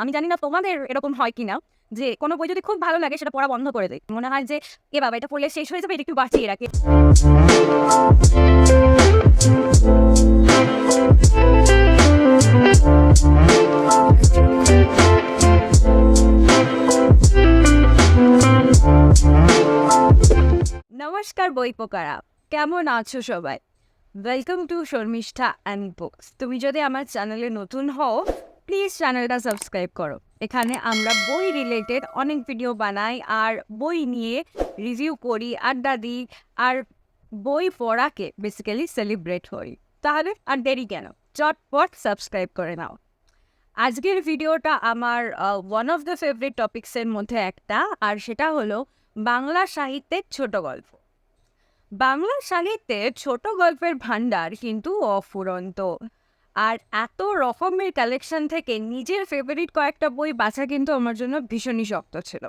আমি জানি না তোমাদের এরকম হয় কিনা, যে কোনো বই যদি খুব ভালো লাগে সেটা পড়া বন্ধ করে দেয় মনে হয় যে, এ বাবা, এটা পড়লে শেষ হয়ে যাবে, এটা একটু বাঁচিয়ে রাখে। নমস্কার, বই পোকারা। কেমন আছো সবাই? Welcome to Sharmishtha and books তুমি যদি আমার চ্যানেলে নতুন হও প্লিজ চ্যানেলটা সাবস্ক্রাইব করো। এখানে আমরা বই রিলেটেড অনেক ভিডিও বানাই আর বই নিয়ে রিভিউ করি, আড্ডা দিই আর বই পড়াকে বেসিক্যালি সেলিব্রেট করি। তাহলে আর দেরি কেন? চটপট সাবস্ক্রাইব করে নাও। আজকের ভিডিওটা আমার ওয়ান অফ দ্য ফেভারিট টপিক্সের মধ্যে একটা আর সেটা হলো বাংলা সাহিত্যের ছোট গল্প। বাংলা সাহিত্যের ছোট গল্পের ভাণ্ডার কিন্তু অফুরন্ত। আর এত রকমের কালেকশন থেকে নিজের ফেভারিট কয়েকটা বই বাছা কিন্তু আমার জন্য ভীষণই শক্ত ছিল।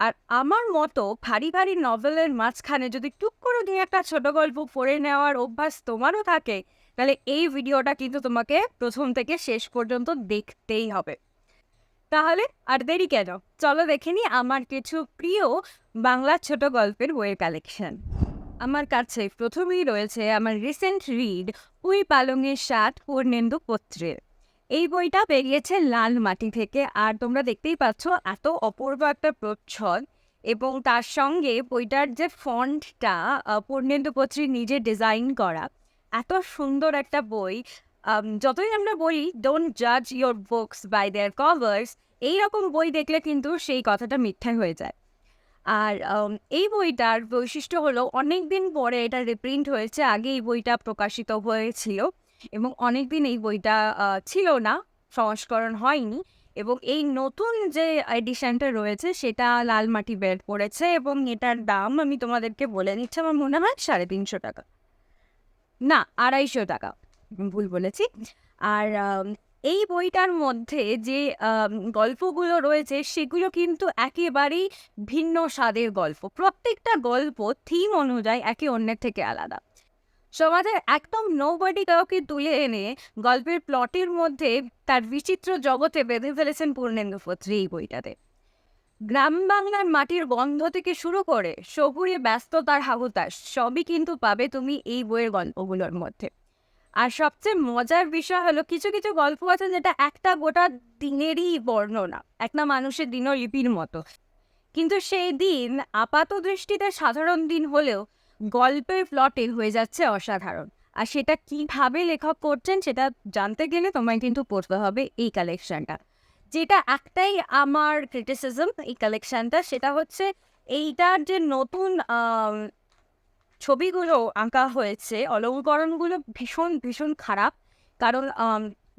আর আমার মতো ভারী ভারী নভেলের মাঝখানে যদি টুক করে দিয়ে একটা ছোট গল্প পড়ে নেওয়ার অভ্যাস তোমারও থাকে, তাহলে এই ভিডিওটা কিন্তু তোমাকে প্রথম থেকে শেষ পর্যন্ত দেখতেই হবে। তাহলে আর দেরি কেন? চলো দেখে নি আমার কিছু প্রিয় বাংলা ছোট গল্পের বইয়ের কালেকশন আমার কাছে প্রথমেই রয়েছে আমার রিসেন্ট রিড উই পালংয়ের সাত পূর্ণেন্দু পত্রের। এই বইটা বেরিয়েছে লাল মাটি থেকে, আর তোমরা দেখতেই পাচ্ছ এত অপূর্ব একটা প্রচ্ছদ, এবং তার সঙ্গে বইটার যে ফন্টটা পূর্ণেন্দু পত্রী নিজে ডিজাইন করা, এত সুন্দর একটা বই। যতই আমরা বলি ডোন্ট জাজ your books by their covers এইরকম বই দেখলে কিন্তু সেই কথাটা মিথ্যা হয়ে যায়। আর এই বইটার বৈশিষ্ট্য হলো অনেক দিন পরে এটা রিপ্রিন্ট হয়েছে, আগে এই বইটা প্রকাশিত হয়েছিল এবং অনেক দিন এই বইটা ছিল না, সংস্করণ হয়নি এবং এই নতুন যে এডিশনটা রয়েছে সেটা লাল মাটি বের করেছে এবং এটার দাম আমি তোমাদেরকে বলে নিচ্ছি, আমার মনে হয় সাড়ে তিনশো টাকা। না, আড়াইশো টাকা, ভুল বলেছি। আর এই বইটার মধ্যে যে গল্পগুলো রয়েছে সেগুলো কিন্তু একেবারেই ভিন্ন স্বাদের গল্প। প্রত্যেকটা গল্প থিম অনুযায়ী একে অন্যের থেকে আলাদা। সমাজের একদম নৌবডি কাউকে তুলে এনে গল্পের প্লটের মধ্যে তার বিচিত্র জগতে বেঁধে ফেলেছেন পূর্ণেন্দু পত্রী এই বইটাতে। গ্রাম বাংলার মাটির গন্ধ থেকে শুরু করে শহুরে ব্যস্ততার হাহুতাস সবই কিন্তু পাবে তুমি এই বইয়ের গল্পগুলোর মধ্যে। আর সবচেয়ে মজার বিষয় হলো কিছু কিছু গল্প আছে যেটা একটা গোটা দিনেরই বর্ণনা, একটা মানুষের দিনলিপির মতো। কিন্তু সেই দিন আপাত দৃষ্টিতে সাধারণ দিন হলেও গল্পের প্লটে হয়ে যাচ্ছে অসাধারণ। আর সেটা কীভাবে লেখক করছেন সেটা জানতে গেলে তোমায় কিন্তু পড়তে হবে এই কালেকশনটা যেটা একটাই আমার ক্রিটিসিজম এই কালেকশনটা সেটা হচ্ছে এইটার যে নতুন ছবিগুলো আঁকা হয়েছে, অলঙ্করণগুলো ভীষণ ভীষণ খারাপ। কারণ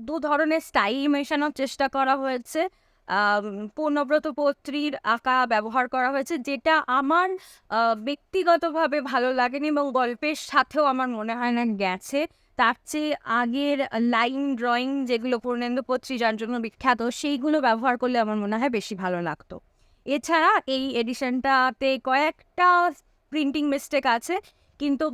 দু ধরনের স্টাইল মেশানোর চেষ্টা করা হয়েছে। পূর্ণব্রত পত্রীর আঁকা ব্যবহার করা হয়েছে, যেটা আমার ব্যক্তিগতভাবে ভালো লাগেনি এবং গল্পের সাথেও আমার মনে হয় না গেছে। তার চেয়ে আগের লাইন ড্রয়িং যেগুলো পূর্ণেন্দ্র পত্রী, যার জন্য বিখ্যাত, সেইগুলো ব্যবহার করলে আমার মনে হয় বেশি ভালো লাগতো। এছাড়া এই এডিশনটাতে কয়েকটা প্রিন্টিং মিস্টেক আছে, কিন্তু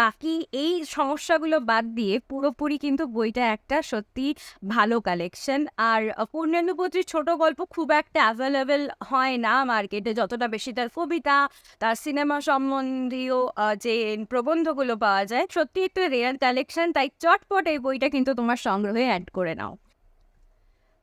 বাকি এই সমস্যাগুলো বাদ দিয়ে পুরোপুরি কিন্তু বইটা একটা সত্যি ভালো কালেকশন আর পূর্ণেন্দু পত্রীর ছোট গল্প খুব একটা অ্যাভেলেবেল হয় না মার্কেটে যতটা বেশি তার কবিতা, তার সিনেমা সম্বন্ধীয় যে প্রবন্ধগুলো পাওয়া যায়, সত্যি একটু রেয়ার কালেকশন তাই চটপট এই বইটা কিন্তু তোমার সংগ্রহে অ্যাড করে নাও।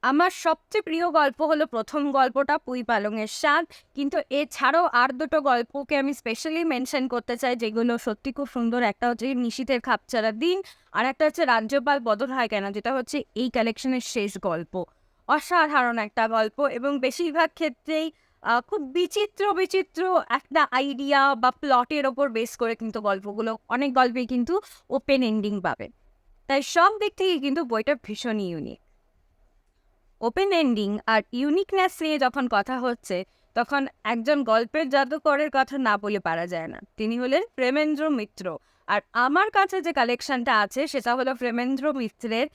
আমার সবচেয়ে প্রিয় গল্প হলো প্রথম গল্পটা পুই পালংয়ের স্বাদ কিন্তু এছাড়াও আর দুটো গল্পকে আমি স্পেশালি মেনশন করতে চাই, যেগুলো সত্যি খুব সুন্দর। একটা হচ্ছে নিশীতের খাপছাড়া দিন, আর একটা হচ্ছে রাজ্যপাল বদল হয় কেন, যেটা হচ্ছে এই কালেকশনের শেষ গল্প। অসাধারণ একটা গল্প এবং বেশিরভাগ ক্ষেত্রেই খুব বিচিত্র বিচিত্র একটা আইডিয়া বা প্লটের ওপর বেস করে কিন্তু গল্পগুলো, অনেক গল্পেই কিন্তু ওপেন এন্ডিং পাবে। তাই সব দিক থেকে কিন্তু বইটা ভীষণই ইউনিক ওপেন এন্ডিং আর ইউনিকনেস নিয়ে যখন কথা হচ্ছে, তখন একজন গল্পের জাদুকরের কথা না বলে পারা যায় না। তিনি হলেন প্রেমেন্দ্র মিত্র। আর আমার কাছে যে কালেকশনটা আছে, সেটা হলো প্রেমেন্দ্র মিত্রের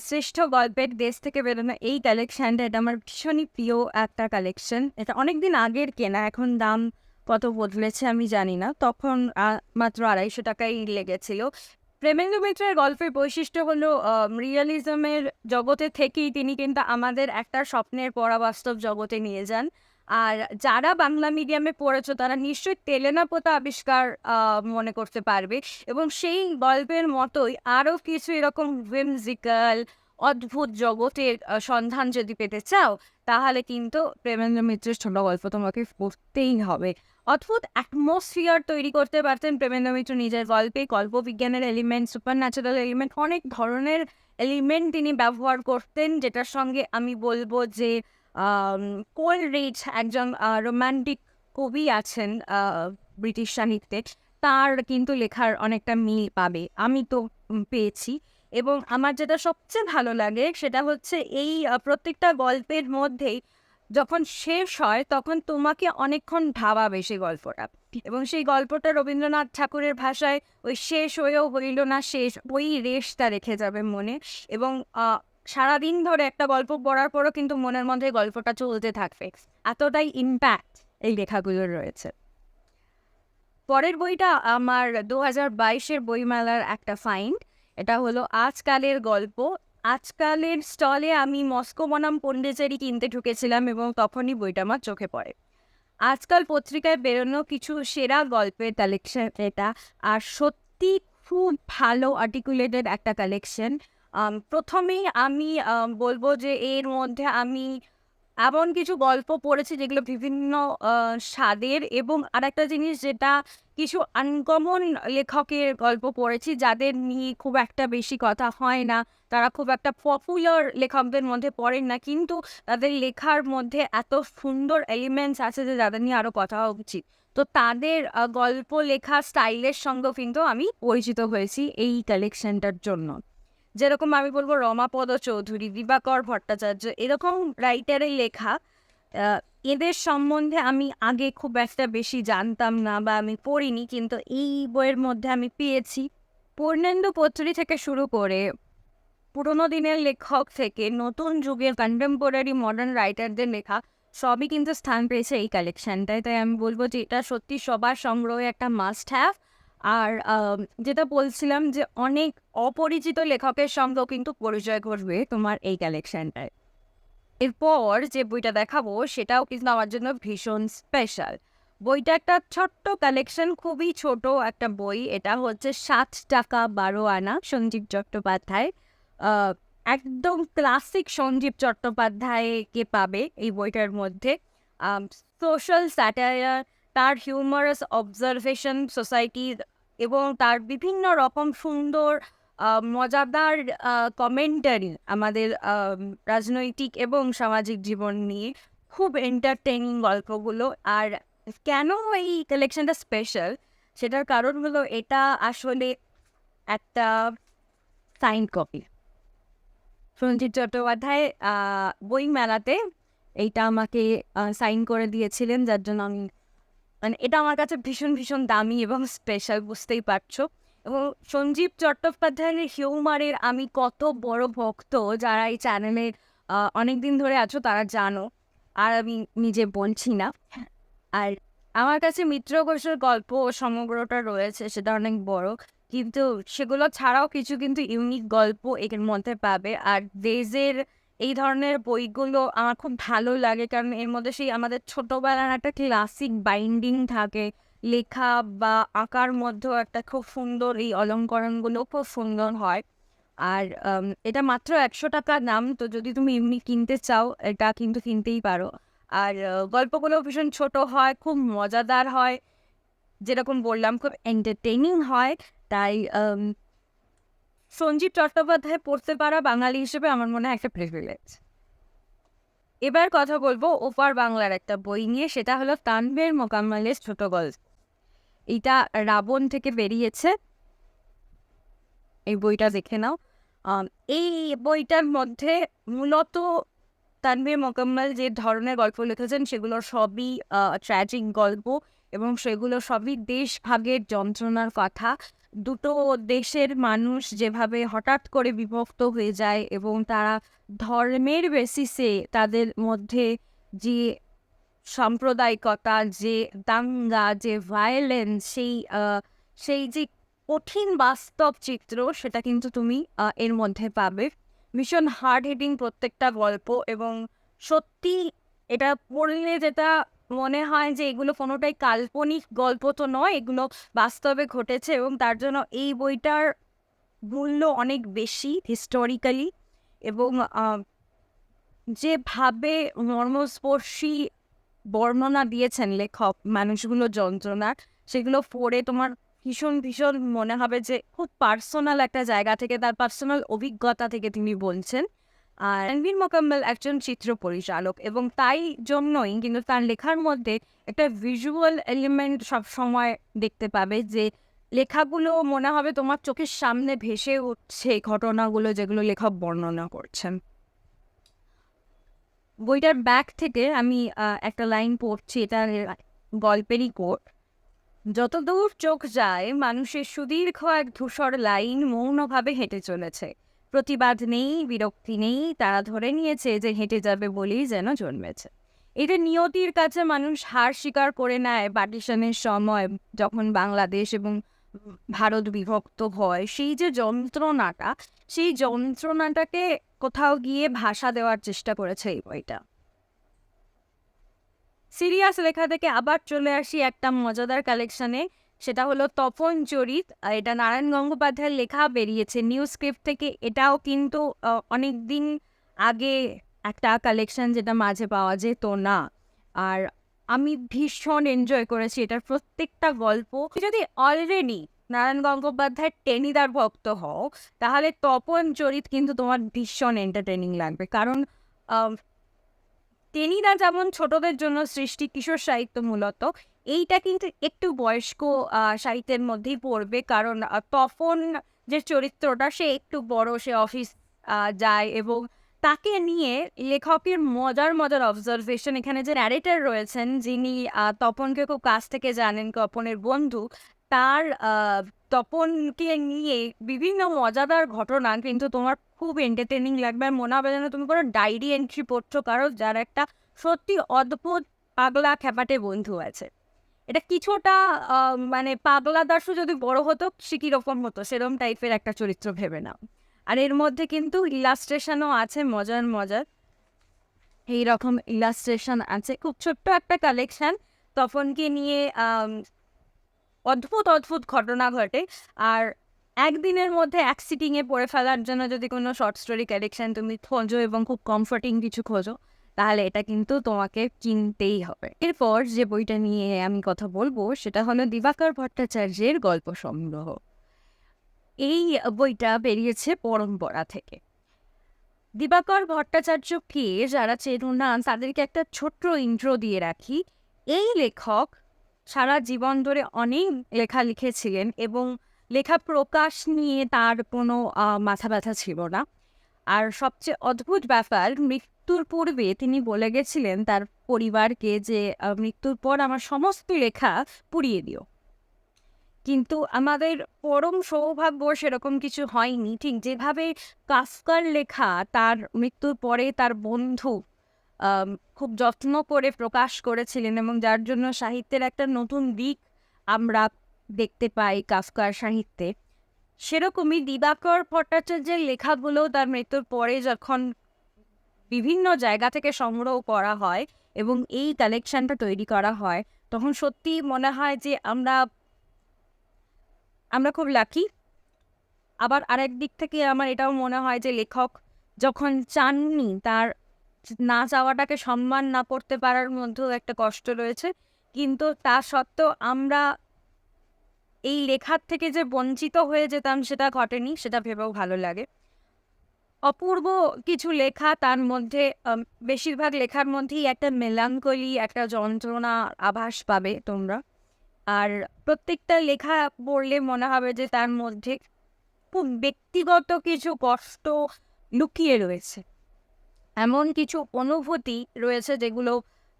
শ্রেষ্ঠ গল্পের দেশ থেকে বেরোনো এই কালেকশনটা। এটা আমার ভীষণই প্রিয় একটা কালেকশন। এটা অনেক দিন আগের কেনা, এখন দাম কত বদলেছে আমি জানি না। তখন মাত্র আড়াইশো টাকাই লেগেছিল। প্রেমেন্দ্র মিত্রের গল্পের বৈশিষ্ট্য হলো রিয়ালিজমের জগতে থেকেই তিনি কিন্তু আমাদের একটা স্বপ্নের পরাবাস্তব জগতে নিয়ে যান। আর যারা বাংলা মিডিয়ামে পড়েছ, তারা নিশ্চয়ই তেলেনাপোতা আবিষ্কার মনে করতে পারবে। এবং সেই গল্পের মতোই আরও কিছু এরকম whimsical, অদ্ভুত জগতের সন্ধান যদি পেতে চাও তাহলে কিন্তু প্রেমেন্দ্র মিত্রের ছোট গল্প তোমাকে পড়তেই হবে। অদ্ভুত অ্যাটমসফিয়ার তৈরি করতে পারতেন প্রেমেন্দ্র মিত্র নিজের গল্পে। কল্পবিজ্ঞানের এলিমেন্ট সুপার ন্যাচারাল এলিমেন্ট অনেক ধরনের এলিমেন্ট তিনি ব্যবহার করতেন, যেটার সঙ্গে আমি বলব যে কোল রিচ একজন রোমান্টিক কবি আছেন ব্রিটিশ সাহিত্যে। তার কিন্তু লেখার অনেকটা মিল পাবে। আমি তো পেয়েছি। এবং আমার যেটা সবচেয়ে ভালো লাগে সেটা হচ্ছে এই প্রত্যেকটা গল্পের মধ্যেই যখন শেষ হয় তখন তোমাকে অনেকক্ষণ ভাবাবে সেই গল্পটা। এবং সেই গল্পটা রবীন্দ্রনাথ ঠাকুরের ভাষায় ওই শেষ হয়েও হইল না, শেষ ওই রেশটা রেখে যাবে মনে। এবং সারাদিন ধরে একটা গল্প পড়ার পরও কিন্তু মনের মধ্যে গল্পটা চলতে থাকবে। এতটাই ইম্প্যাক্ট এই লেখাগুলোর রয়েছে। পরের বইটা আমার দু হাজার বাইশের বইমেলার একটা ফাইন্ড এটা হলো আজকালের গল্প। আজকালের স্টলে আমি মস্কো বনাম পন্ডিচেরি কিনতে ঢুকেছিলাম এবং তখনই বইটা আমার চোখে পড়ে। আজকাল পত্রিকায় বেরোনো কিছু সেরা গল্পের কালেকশন এটা। আর সত্যি খুব ভালো আর্টিকুলেটেড একটা কালেকশন প্রথমেই আমি, বলব যে এর মধ্যে আমি এমন কিছু গল্প পড়েছি যেগুলো বিভিন্ন স্বাদের এবং আরেকটা জিনিস যেটা কিছু আনকমন লেখকের গল্প পড়েছি যাদের নিয়ে খুব একটা বেশি কথা হয় না। তারা খুব একটা পপুলার লেখকদের মধ্যে পড়েন না কিন্তু তাদের লেখার মধ্যে এত সুন্দর এলিমেন্টস আছে যে যাদের নিয়ে আরও কথা হওয়া উচিত। তো তাদের গল্প লেখা স্টাইলের সঙ্গেও কিন্তু আমি পরিচিত হয়েছি এই কালেকশনটার জন্য। যেরকম আমি বলব রমাপদ চৌধুরী দিবাকর ভট্টাচার্য, এরকম রাইটারের লেখা এদের সম্বন্ধে আমি আগে খুব একটা বেশি জানতাম না বা আমি পড়িনি, কিন্তু এই বইয়ের মধ্যে আমি পেয়েছি। পূর্ণেন্দু পত্রী থেকে শুরু করে পুরোনো দিনের লেখক থেকে নতুন যুগের কন্টেম্পোরারি মডার্ন রাইটারদের লেখা, সবই কিন্তু স্থান পেয়েছে এই কালেকশনটায় তাই আমি বলব যে এটা সত্যি সবার সংগ্রহে একটা মাস্ট হ্যাভ আর যেটা বলছিলাম যে অনেক অপরিচিত লেখকের সঙ্গেও কিন্তু পরিচয় করবে তোমার এই কালেকশনটায় এরপর যে বইটা দেখাবো সেটাও কিন্তু আমার জন্য ভীষণ স্পেশাল বইটা একটা ছোট্ট কালেকশন খুবই ছোট একটা বই। এটা হচ্ছে সাত টাকা বারো আনা, সঞ্জীব চট্টোপাধ্যায়। একদম ক্লাসিক সঞ্জীব চট্টোপাধ্যায়কে পাবে এই বইটার মধ্যে। সোশ্যাল স্যাটায়ার তার হিউমারাস অবজারভেশন সোসাইটি এবং তার বিভিন্ন রকম সুন্দর মজাদার কমেন্টারি আমাদের রাজনৈতিক এবং সামাজিক জীবন নিয়ে। খুব এন্টারটেনিং গল্পগুলো। আর কেন এই কালেকশনটা স্পেশাল সেটার কারণ হলো এটা আসলে একটা সাইন কপি সঞ্জিত চট্টোপাধ্যায় বই মেলাতে এইটা আমাকে সাইন করে দিয়েছিলেন। যার জন্য আমি মানে এটা আমার কাছে ভীষণ ভীষণ দামি এবং স্পেশাল বুঝতেই পারছ। এবং সঞ্জীব চট্টোপাধ্যায়ের হিউমারের আমি কত বড় ভক্ত যারা এই চ্যানেলে অনেক দিন ধরে আছো তারা জানো। আর আমি নিজে বলছি না। আর আমার কাছে মিত্র ঘোষের গল্প সমগ্রটা রয়েছে, সেটা অনেক বড়। কিন্তু সেগুলো ছাড়াও কিছু কিন্তু ইউনিক গল্প এর মধ্যে পাবে। আর দেজের এই ধরনের বইগুলো আমার খুব ভালো লাগে। কারণ এর মধ্যে সেই আমাদের ছোটোবেলার একটা ক্লাসিক বাইন্ডিং থাকে। লেখা বা আঁকার মধ্যেও একটা খুব সুন্দর এই অলঙ্করণগুলো খুব সুন্দর হয়। আর এটা মাত্র একশো টাকার দাম, তো যদি তুমি এমনি কিনতে চাও, এটা কিন্তু কিনতেই পারো। আর গল্পগুলো ভীষণ ছোট হয়, খুব মজাদার হয়। যেরকম বললাম, খুব এন্টারটেইনিং হয়। তাই সঞ্জীব চট্টোপাধ্যায় পড়তে পারা বাঙালি হিসেবে আমার মনে হয় একটা প্রিভিলেজ এবার কথা বলব ওপার বাংলার একটা বই নিয়ে, সেটা হলো তানভীর মোকাম্মলের ছোট গল্প। এটা রাবণ থেকে বেরিয়েছে। এই বইটা দেখে নাও। এই বইটার মধ্যে মূলত তানভীর মোকাম্মল যে ধরনের গল্প লিখেছেন, সেগুলো সবই ট্র্যাজিক গল্প। এবং সেগুলো সবই দেশভাগের যন্ত্রণার কথা। দুটো দেশের মানুষ যেভাবে হঠাৎ করে বিভক্ত হয়ে যায় এবং তারা ধর্মের বেসিসে তাদের মধ্যে যে সাম্প্রদায়িকতা, যে দাঙ্গা, যে ভায়োলেন্স সেই সেই যে কঠিন বাস্তব চিত্র, সেটা কিন্তু তুমি এর মধ্যে পাবে। ভীষণ হার্ড হিটিং প্রত্যেকটা গল্প এবং সত্যি এটা পড়লে যেটা মনে হয় যে এগুলো কোনোটাই কাল্পনিক গল্প তো নয়, এগুলো বাস্তবে ঘটেছে এবং তার জন্য এই বইটার মূল্য অনেক বেশি হিস্টোরিক্যালি এবং যেভাবে মর্মস্পর্শী বর্ণনা দিয়েছেন লেখক মানুষগুলো যন্ত্রণার, সেগুলো পড়ে তোমার ভীষণ ভীষণ মনে হবে যে খুব পার্সোনাল একটা জায়গা থেকে, তার পার্সোনাল অভিজ্ঞতা থেকে তিনি বলছেন। আর রণবীর মোকাম্মল একজন চিত্র পরিচালক এবং তাই জন্যই কিন্তু তার লেখার মধ্যে একটা ভিজুয়াল এলিমেন্ট সব সময় দেখতে পাবে যে লেখাগুলো মনে হবে তোমার চোখের সামনে ভেসে উঠছে ঘটনাগুলো যেগুলো লেখক বর্ণনা করছেন। বইটার ব্যাক থেকে আমি একটা লাইন পড়ছি, এটা গল্পেরই কোট যতদূর চোখ যায়, মানুষের সুদীর্ঘ এক ধূসর লাইন মৌনভাবে হেঁটে চলেছে। প্রতিবাদ নেই, বিরক্তি নেই, তারা ধরে নিয়েছে যে হেঁটে যাবে বলেই যেন জন্মেছে। এটা নিয়তির কাছে মানুষ হার স্বীকার করে নেয় পার্টিশনের সময় যখন বাংলাদেশ এবং ভারত বিভক্ত হয়। সেই যে যন্ত্রণাটা, সেই যন্ত্রণাটাকে কোথাও গিয়ে ভাষা দেওয়ার চেষ্টা করেছে এই বইটা। সিরিয়াস লেখা থেকে আবার চলে আসি একটা মজাদার কালেকশনে সেটা হলো তপন চরিত এটা নারায়ণ গঙ্গোপাধ্যায়ের লেখা বেরিয়েছে নিউ স্ক্রিপ্ট থেকে। এটাও কিন্তু অনেক দিন আগে একটা কালেকশন যেটা মাঝে পাওয়া যেত না। আর আমি ভীষণ এনজয় করেছি এটার প্রত্যেকটা গল্প। যদি অলরেডি নারায়ণ গঙ্গোপাধ্যায় টেনিদার ভক্ত হও, তাহলে তপন চরিত কিন্তু তোমার ভীষণ এন্টারটেনিং লাগবে। কারণ টেনিদা যেমন ছোটদের জন্য সৃষ্টি কিশোর সাহিত্য মূলত এইটা কিন্তু একটু বয়স্ক সাহিত্যের মধ্যেই পড়বে। কারণ তপন যে চরিত্রটা, সে একটু বড়, সে অফিস যায় এবং তাকে নিয়ে লেখকের মজার মজার অবজারভেশন এখানে যে ন্যারেটার রয়েছেন, যিনি তপনকে খুব কাছ থেকে জানেন, তপনের বন্ধু, তার তপনকে নিয়ে বিভিন্ন মজাদার ঘটনা কিন্তু তোমার খুব এন্টারটেনিং লাগবে। আর মনে হবে যেন তুমি কোনো ডায়েরি এন্ট্রি পড়ছো কারও যার একটা সত্যি অদ্ভুত পাগলা খ্যাপাটে বন্ধু আছে। এটা কিছুটা মানে পাগলা দাসু যদি বড় হতো, সে কীরকম হতো? সেরকম টাইপের একটা চরিত্র ভেবে নাও। আর এর মধ্যে কিন্তু ইলাস্ট্রেশনও আছে, মজার মজার। এই রকম ইলাস্ট্রেশন আছে। খুব ছোট্ট একটা কালেকশন তপনকে নিয়ে অদ্ভুত অদ্ভুত ঘটনা ঘটে। আর একদিনের মধ্যে এক সিটিংয়ে পড়ে ফেলার জন্য যদি কোনো শর্ট স্টোরি কালেকশন তুমি খোঁজো এবং খুব কমফোর্টিং কিছু খোঁজো তাহলে এটা কিন্তু তোমাকে কিনতেই হবে। এরপর যে বইটা নিয়ে আমি কথা বলব, সেটা হলো দিবাকর ভট্টাচার্যের গল্প সংগ্রহ। এই বইটা বেরিয়েছে পরম্পরা থেকে। দিবাকর ভট্টাচার্যকে যারা চেনো না, তাদেরকে একটা ছোট্ট ইন্ট্রো দিয়ে রাখি। এই লেখক সারা জীবন ধরে অনেক লেখা লিখেছিলেন এবং লেখা প্রকাশ নিয়ে তার কোনো মাথা ব্যথা ছিল না। আর সবচেয়ে অদ্ভুত ব্যাপার মৃত্যুর পূর্বে তিনি বলে গেছিলেন তার পরিবারকে যে মৃত্যুর পর আমার সমস্ত লেখা পুড়িয়ে দিও। কিন্তু আমাদের পরম সৌভাগ্য সেরকম কিছু হয়নি। ঠিক যেভাবে কাফকার লেখা তার মৃত্যুর পরে তার বন্ধু খুব যত্ন করে প্রকাশ করেছিলেন এবং যার জন্য সাহিত্যের একটা নতুন দিক আমরা দেখতে পাই কাফকার সাহিত্যে। সেরকমই দিবাকর ভট্টাচার্যের লেখাগুলো তার মৃত্যুর পরে যখন বিভিন্ন জায়গা থেকে সংগ্রহ করা হয় এবং এই কালেকশনটা তৈরি করা হয়। তখন সত্যি মনে হয় যে আমরা আমরা খুব লাকি আবার আরেক দিক থেকে আমার এটাও মনে হয় যে লেখক যখন চাননি, তার না চাওয়াটাকে সম্মান না করতে পারার মধ্যেও একটা কষ্ট রয়েছে। কিন্তু তা সত্ত্বেও আমরা এই লেখার থেকে যে বঞ্চিত হয়ে যেতাম সেটা ঘটেনি, সেটা ভেবেও ভালো লাগে। অপূর্ব কিছু লেখা, তার মধ্যে বেশিরভাগ লেখার মধ্যেই একটা মেলাঙ্কলি, একটা যন্ত্রণা আভাস পাবে তোমরা। আর প্রত্যেকটা লেখা পড়লে মনে হবে যে তার মধ্যে খুব ব্যক্তিগত কিছু কষ্ট লুকিয়ে রয়েছে। এমন কিছু অনুভূতি রয়েছে যেগুলো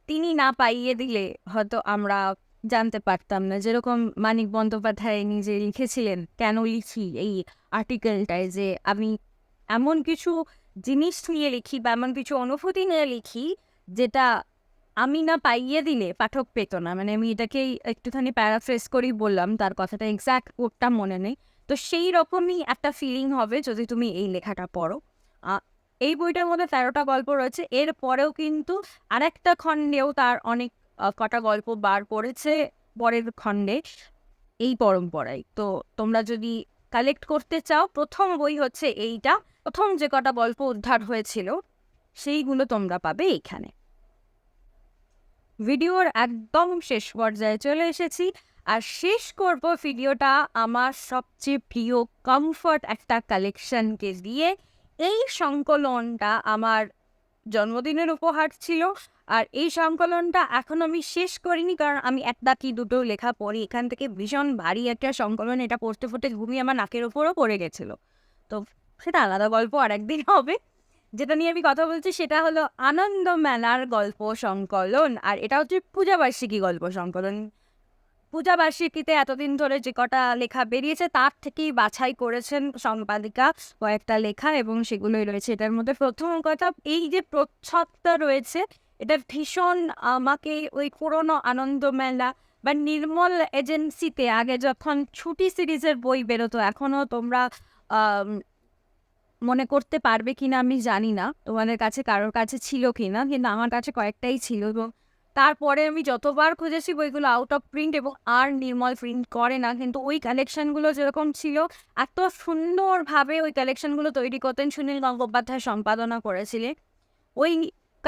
তিনি না পাইয়ে দিলে হয়তো আমরা জানতে পারতাম না। যেরকম মানিক বন্দ্যোপাধ্যায় নিজে লিখেছিলেন, কেন লিখি এই আর্টিকেলটায় যে আমি এমন কিছু জিনিস নিয়ে লিখি বা এমন কিছু অনুভূতি নিয়ে লিখি যেটা আমি না পাইয়ে দিলে পাঠক পেত না। মানে আমি এটাকেই একটুখানি প্যারাফ্রেস করেই বললাম, তার কথাটা এক্স্যাক্ট কোডটা মনে নেই। তো সেই রকমই একটা ফিলিং হবে যদি তুমি এই লেখাটা পড়ো। এই বইটার মধ্যে তেরোটা গল্প রয়েছে। এর পরেও কিন্তু আরেকটা খণ্ডেও তার অনেক কটা গল্প বার করেছে পরের খণ্ডে এই পরম্পরায়। তো তোমরা যদি কালেক্ট করতে চাও, প্রথম বই হচ্ছে এইটা। প্রথম যে কটা গল্প উদ্ধার হয়েছিল, সেইগুলো তোমরা পাবে এইখানে ভিডিওর একদম শেষ পর্যায়ে চলে এসেছি। আর শেষ করব ভিডিওটা আমার সবচেয়ে প্রিয় কমফর্ট একটা কালেকশনকে দিয়ে। এই সংকলনটা আমার জন্মদিনের উপহার ছিল। আর এই সংকলনটা এখন আমি শেষ করিনি, কারণ আমি একটা কি দুটো লেখা পড়ি। এখান থেকে ভীষণ ভারী একটা সংকলন, এটা পড়তে পড়তে ঘুমিয়ে আমার নাকের ওপরও পড়ে গেছিল। তো সেটা আলাদা গল্প আর একদিন হবে। যেটা নিয়ে আমি কথা বলছি সেটা হলো আনন্দ মেলার গল্প সংকলন, আর এটা হচ্ছে পূজাবার্ষিকী গল্প সংকলন। পূজাবার্ষিকীতে এতদিন ধরে যে কটা লেখা বেরিয়েছে, তার থেকেই বাছাই করেছেন সম্পাদিকা কয়েকটা লেখা এবং সেগুলোই রয়েছে। এটার মধ্যে প্রথম কথা, এই যে প্রচ্ছদটা রয়েছে এটা ভীষণ আমাকে ওই পুরনো আনন্দ মেলা বা নির্মল এজেন্সিতে আগে যখন ছুটি সিরিজের বই বেরোতো, এখনও তোমরা মনে করতে পারবে কিনা আমি জানি না, তোমাদের কাছে কারোর কাছে ছিল কিনা, কিন্তু আমার কাছে কয়েকটাই ছিল এবং তারপরে আমি যতবার খুঁজেছি বইগুলো আউট অফ প্রিন্ট এবং আর নির্মল প্রিন্ট করে না, কিন্তু ওই কালেকশনগুলো যেরকম ছিল, এত সুন্দরভাবে ওই কালেকশনগুলো তৈরি করতেন সুনীল গঙ্গোপাধ্যায় সম্পাদনা করেছিলেন। ওই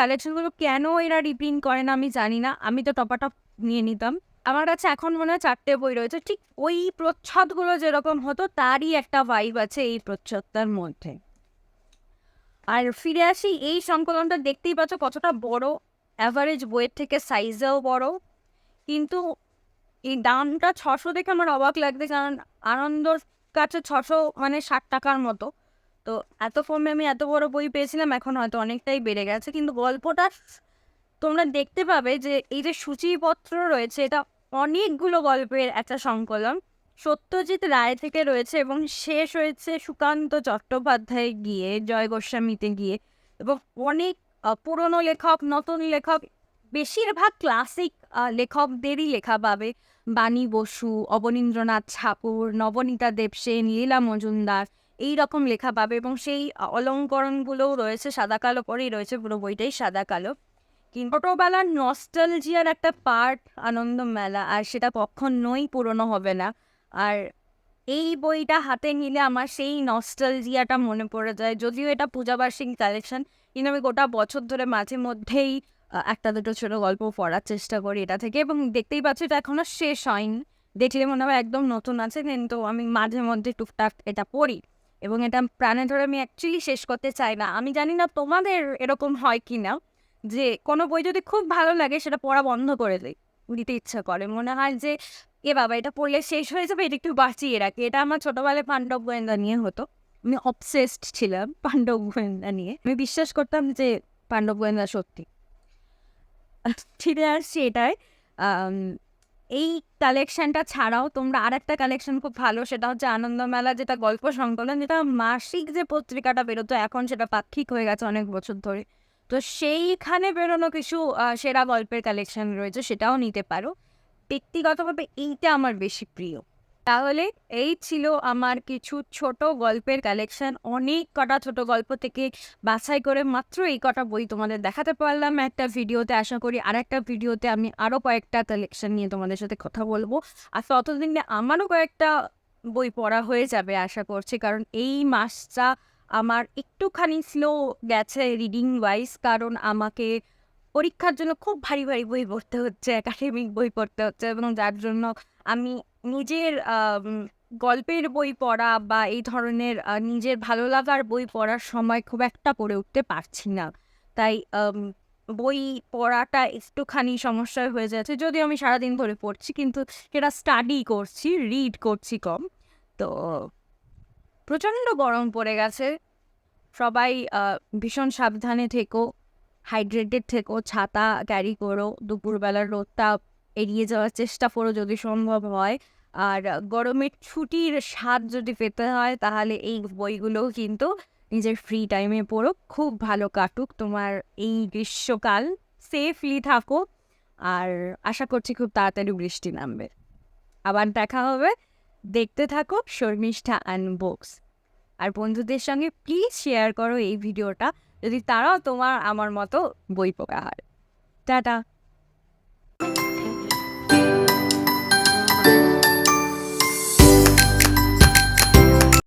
কালেকশনগুলো কেন এরা রিপ্রিন্ট করে না আমি জানি না। আমি তো টপাটপ নিয়ে নিতাম। আমার কাছে এখন মনে হয় চারটে বই রয়েছে। ঠিক ওই প্রচ্ছদগুলো যেরকম হতো, তারই একটা ভাইব আছে এই প্রচ্ছদটার মধ্যে। আর ফিরে আসি, এই সংকলনটা দেখতেই পাচ্ছ কতটা বড়। অ্যাভারেজ বইয়ের থেকে সাইজেও বড়। কিন্তু এই দামটা ছশো দেখে আমার অবাক লাগছে, কারণ আনন্দর কাছে ছশো মানে ষাট টাকার মতো। তো এত কমে আমি এত বড় বই পেয়েছিলাম, এখন হয়তো অনেকটাই বেড়ে গেছে। কিন্তু গল্পটা তোমরা দেখতে পাবে যে এই যে সূচিপত্র রয়েছে, এটা অনেকগুলো গল্পের একটা সংকলন। সত্যজিৎ রায় থেকে রয়েছে এবং শেষ হয়েছে সুকান্ত চট্টোপাধ্যায় গিয়ে, জয় গোস্বামীতে গিয়ে। এবং অনেক পুরনো লেখক, নতুন লেখক, বেশিরভাগ ক্লাসিক লেখকদেরই লেখা পাবে। বাণী বসু, অবনীন্দ্রনাথ ঠাকুর, নবনীতা দেবসেন লীলা মজুমদার এই রকম লেখা পাবে এবং সেই অলঙ্করণগুলোও রয়েছে, সাদা কালো করেই রয়েছে, পুরো বইটাই সাদা কালো। কিন্তু ছোটোবেলার নস্টালজিয়ার একটা পার্ট আনন্দ মেলা আর সেটা কখনোই পুরনো হবে না। আর এই বইটা হাতে নিলে আমার সেই নস্টালজিয়াটা মনে পড়ে যায়। যদিও এটা পূজাবার্ষিকী কালেকশন কিন্তু আমি গোটা বছর ধরে মাঝে মধ্যেই একটা দুটো ছোটো গল্প পড়ার চেষ্টা করি এটা থেকে এবং দেখতেই পাচ্ছি এটা এখনও শেষ হয়নি। দেখলে মনে হয় একদম নতুন আছে, কিন্তু আমি মাঝে মধ্যে টুকটাক এটা পড়ি। এবং এটা প্রাণে ধরে আমি অ্যাকচুয়ালি শেষ করতে চাই না। আমি জানি না তোমাদের এরকম হয় কি না, যে কোনো বই যদি খুব ভালো লাগে সেটা পড়া বন্ধ করে দিই, দিতে ইচ্ছা করে। মনে হয় যে, এ বাবা, এটা পড়লে শেষ হয়ে যাবে, এটা একটু বাঁচিয়ে রাখি। এটা আমার ছোটোবেলায় পাণ্ডব গোয়েন্দা নিয়ে হতো। আমি অবসেসড ছিলাম পাণ্ডব গোয়েন্দা নিয়ে। আমি বিশ্বাস করতাম যে পাণ্ডব গোয়েন্দা সত্যি। ফিরে আসছি এটাই এই কালেকশনটা ছাড়াও তোমরা আর একটা কালেকশন খুব ভালো, সেটা হচ্ছে আনন্দমেলা, যেটা গল্প সংকলন, যেটা মাসিক যে পত্রিকাটা বেরোতো এখন সেটা পাক্ষিক হয়ে গেছে অনেক বছর ধরে। তো সেইখানে বেরোনো কিছু সেরা গল্পের কালেকশন রয়েছে, সেটাও নিতে পারো। ব্যক্তিগতভাবে এইটা আমার বেশি প্রিয়। তাহলে এই ছিল আমার কিছু ছোট গল্পের কালেকশন অনেক কটা ছোট গল্প থেকে বাছাই করে মাত্র এই কটা বই তোমাদের দেখাতে পারলাম। একটা ভিডিওতে আশা করি আর একটা ভিডিওতে আমি আরও কয়েকটা কালেকশন নিয়ে তোমাদের সাথে কথা বলব। আর ততদিনে আমারও কয়েকটা বই পড়া হয়ে যাবে আশা করছি, কারণ এই মাসটা আমার একটুখানি স্লো গেছে রিডিং ওয়াইজ কারণ আমাকে পরীক্ষার জন্য খুব ভারী ভারী বই পড়তে হচ্ছে, একাডেমিক বই পড়তে হচ্ছে এবং যার জন্য আমি নিজের গল্পের বই পড়া বা এই ধরনের নিজের ভালো লাগার বই পড়ার সময় খুব একটা করে উঠতে পারছি না। তাই বই পড়াটা একটুখানি সমস্যায় হয়ে যাচ্ছে। যদিও আমি সারাদিন ধরে পড়ছি, কিন্তু সেটা স্টাডি করছি রিড করছি কম। তো প্রচণ্ড গরম পড়ে গেছে। সবাই ভীষণ সাবধানে থেকো। হাইড্রেটেড থেকো, ছাতা ক্যারি করো, দুপুরবেলার রোদটা এড়িয়ে যাওয়ার চেষ্টা করো যদি সম্ভব হয়। আর গরমের ছুটির স্বাদ যদি পেতে হয়, তাহলে এই বইগুলো কিন্তু নিজের ফ্রি টাইমে পড়ো। খুব ভালো কাটুক তোমার এই গ্রীষ্মকাল। সেফলি থাকো। আর আশা করছি খুব তাড়াতাড়ি বৃষ্টি নামবে। আবার দেখা হবে। দেখতে থাকো শর্মিষ্ঠা অ্যান্ড বুকস আর বন্ধুদের সঙ্গে প্লিজ শেয়ার করো এই ভিডিওটা। যদি তারাও তোমার আমার মতো বই পড়া হয়। টাটা।